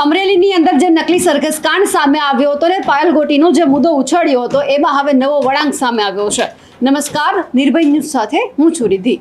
અમરેલીની અંદર જે નકલી સરઘસ કાંડ સામે આવ્યો હતો ને પાયલ ગોટીનો જે મુદ્દો ઉછળ્યો હતો, એમાં હવે નવો વળાંક સામે આવ્યો છે. નમસ્કાર નિર્ભય ન્યૂઝ સાથે હું છું રિદ્ધિ.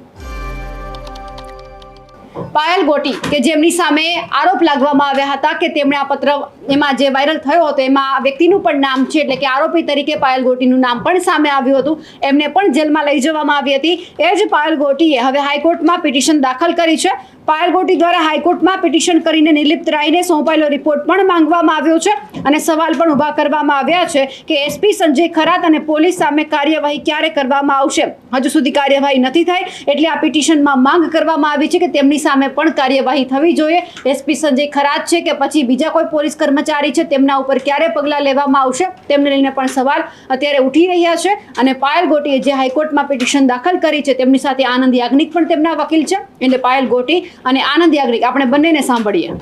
પાયલ ગોટી કે જેમની સામે આરોપ લાગવામાં આવ્યા હતા કે તેમણે આ પત્ર એમાં જે વાયરલ થયો હતો, એમાં આ વ્યક્તિનું પણ નામ છે એટલે કે આરોપી તરીકે પાયલ ગોટીનું નામ પણ સામે આવ્યું હતું. એમને પણ જેલમાં લઈ જવામાં આવી હતી. એ જ પાયલ ગોટીએ હવે હાઈકોર્ટમાં પિટિશન દાખલ કરી છે. પાયલ ગોટી દ્વારા હાઈકોર્ટમાં પિટિશન કરીને નિલિપ્ત રાયને સોંપાયેલો રિપોર્ટ પણ માંગવામાં આવ્યો છે અને સવાલ પણ ઊભા કરવામાં આવ્યા છે કે એસપી સંજય ખરાત અને પોલીસ સામે કાર્યવાહી ક્યારે કરવામાં આવશે? હજુ સુધી કાર્યવાહી નથી થઈ એટલે આ પિટિશનમાં માંગ કરવામાં આવી છે કે તેમની સામે પણ કાર્યવાહી થવી જોઈએ. એસપી સંજય ખરાત છે કે પછી બીજા કોઈ પોલીસ કર્મચારી છે, તેમના ઉપર ક્યારે પગલાં લેવામાં આવશે, તેમને લઈને પણ સવાલ અત્યારે ઉઠી રહ્યા છે અને પાયલ ગોટીએ જે હાઈકોર્ટમાં પિટિશન દાખલ કરી છે, તેમની સાથે આનંદ યાજ્ઞિક પણ તેમના વકીલ છે. એટલે પાયલ ગોટી અને આનંદ યાજ્ઞિક, આપણે બંનેને સાંભળીએ.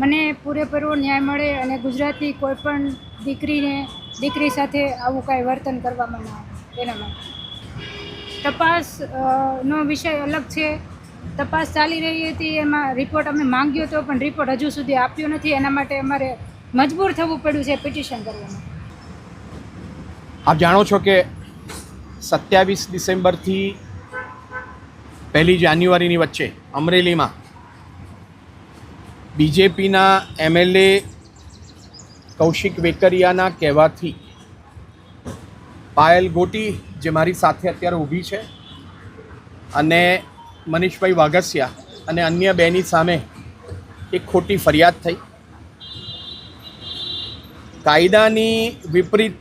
મને પૂરેપૂરો ન્યાય મળે અને ગુજરાતી કોઈ પણ દીકરીને, દીકરી સાથે આવું કાંઈ વર્તન કરવામાં ના આવે, એના માટે. તપાસ નો વિષય અલગ છે તપાસ ચાલી રહી હતી, એમાં રિપોર્ટ અમે માંગ્યો હતો પણ રિપોર્ટ હજુ સુધી આપ્યો નથી. એના માટે અમારે મજબૂર થવું પડ્યું છે પિટિશન કરવામાં. આપ જાણો છો કે સત્યાવીસ ડિસેમ્બરથી પહેલી જાન્યુઆરીની વચ્ચે અમરેલીમાં બીજેપીના એમએલએ કૌશિક વેકરિયાના કહેવાથી પાયલ ગોટી, જે મારી સાથે અત્યારે ઊભી છે, અને મનીષભાઈ વાઘસિયા અને અન્ય બેની સામે એક ખોટી ફરિયાદ થઈ. કાયદાની વિપરીત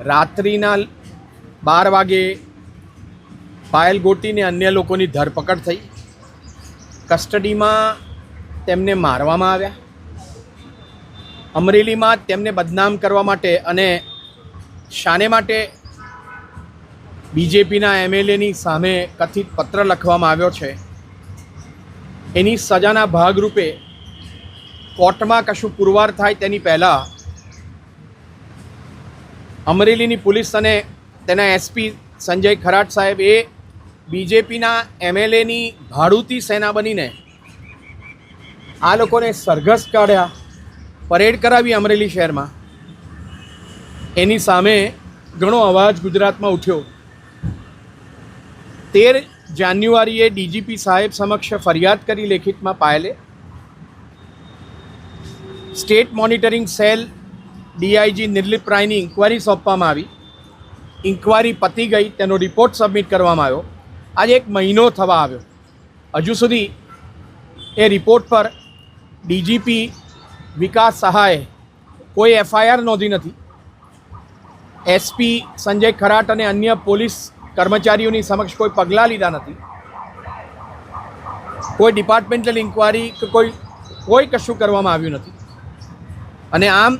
રાત્રિના બાર વાગે પાયલ ગોટીને અન્ય લોકોની ધરપકડ થઈ. કસ્ટડીમાં તેમને મારવામાં આવ્યા. અમરેલીમાં તેમને બદનામ કરવા માટે અને શાને માટે બીજેપીના એમએલએની સામે કથિત પત્ર લખવામાં આવ્યો છે. એની સજાના ભાગરૂપે કોર્ટમાં કશું પુરવાર થાય તેની પહેલાં અમરેલીની પોલીસ અને તેના એસપી સંજય ખરાટ સાહેબ એ બીજેપીના એમએલએની ભાડુતી સેના બનીને આ લોકોને સરઘસ કાઢ્યા, પરેડ કરાવી અમરેલી શહેરમાં. એની સામે ઘણો અવાજ ગુજરાતમાં ઉઠ્યો. તેર જાન્યુઆરીએ ડીજીપી સાહેબ સમક્ષ ફરિયાદ કરી લેખિતમાં પાયેલે. State monitoring cell DIG Nirlipt રાયની inquiry સોંપવામાં આવી. ઇન્કવાયરી પતી ગઈ, તેનો રિપોર્ટ સબમિટ કરવામાં આવ્યો. આજે એક મહિનો થવા આવ્યો. હજુ સુધી એ રિપોર્ટ પર ડીજીપી વિકાસ સહાયે કોઈ એફઆઈઆર નોંધી નથી. એસપી સંજય ખરાટ અને અન્ય પોલીસ કર્મચારીઓની સમક્ષ કોઈ પગલાં લીધા નથી. કોઈ ડિપાર્ટમેન્ટલ ઇન્કવાયરી કે કોઈ કોઈ કશું કરવામાં આવ્યું નથી. અને આમ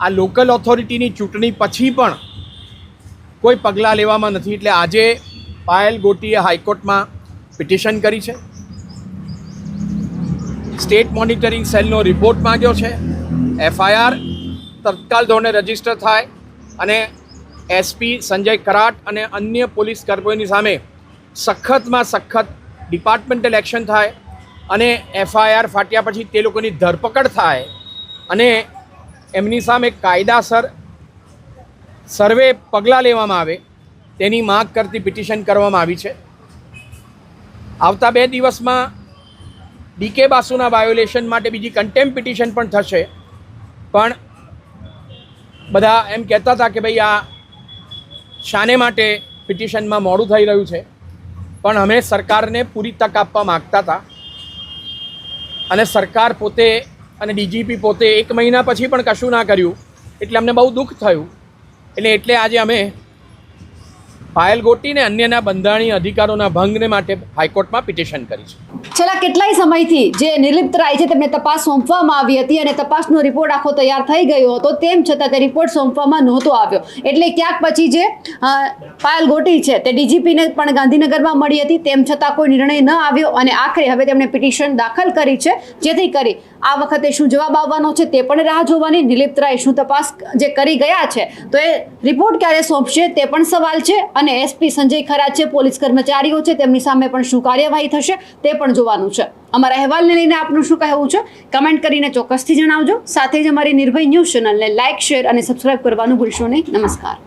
આ લોકલ ઓથોરિટીની ચૂંટણી પછી પણ કોઈ પગલાં લેવામાં નથી એટલે આજે પાયલ ગોટીએ હાઈકોર્ટમાં પિટિશન કરી છે. સ્ટેટ મોનિટરિંગ સેલનો રિપોર્ટ માંગ્યો છે. એફઆઈઆર તત્કાલ ધોરણે રજિસ્ટર થાય અને એસપી સંજય કરાટ અને અન્ય પોલીસ કર્મીઓની સામે સખતમાં સખત ડિપાર્ટમેન્ટલ એક્શન થાય અને એફઆઈઆર ફાટ્યા પછી તે લોકોની ધરપકડ થાય અને એમની સામે કાયદાસર સર્વે પગલાં લેવામાં આવે તેની માગ કરતી પિટિશન કરવામાં આવી છે. આવતા બે દિવસમાં ડીકે બાસુના વાયોલેશન માટે બીજી કન્ટેમ્પ પિટિશન પણ થશે. પણ બધા એમ કહેતા હતા કે ભાઈ આ શાને માટે પિટિશનમાં મોડું થઈ રહ્યું છે. પણ અમે સરકારને પૂરી તક આપવા માગતા હતા. અને સરકાર પોતે અને ડીજીપી પોતે એક મહિના પછી પણ કશું ના કર્યું. એટલે અમને બહુ દુઃખ થયું. એટલે એટલે આજે અમે પાયલ ગોટીને અન્યના બંધારણીય અધિકારોના ભંગને માટે હાઈકોર્ટમાં પિટિશન કરી છે. છેલ્લા કેટલાય સમયથી જે નિર્લિપ્ત રાય છે તેમને તપાસ સોંપવામાં આવી હતી અને તપાસનો રિપોર્ટ આખો તૈયાર થઈ ગયો હતો, તેમ છતાં તે રિપોર્ટ સોંપવામાં નહોતો આવ્યો. એટલે ક્યાંક પછી જે પાયલ ગોટી છે તે ડીજીપીને પણ ગાંધીનગરમાં મળી હતી, તેમ છતાં કોઈ નિર્ણય ન આવ્યો અને આખરે હવે તેમણે પિટિશન દાખલ કરી છે, જેથી કરી આ વખતે શું જવાબ આવવાનો છે તે પણ રાહ જોવાની નિલિપ્ત રાય શું તપાસ જે કરી ગયા છે, તો એ રિપોર્ટ ક્યારે સોંપશે તે પણ સવાલ છે અને એસપી સંજય ખરા છે, પોલીસ કર્મચારીઓ છે, તેમની સામે પણ શું કાર્યવાહી થશે તે પણ જોવાનું છે. અમારા અહેવાલને લઈને આપનું શું કહેવું છે? કમેન્ટ કરીને ચોક્કસથી જણાવજો. સાથે જ અમારી નિર્ભય ન્યૂઝ ચેનલને લાઇક શેર અને સબસ્ક્રાઇબ કરવાનું ભૂલશો નહીં. નમસ્કાર.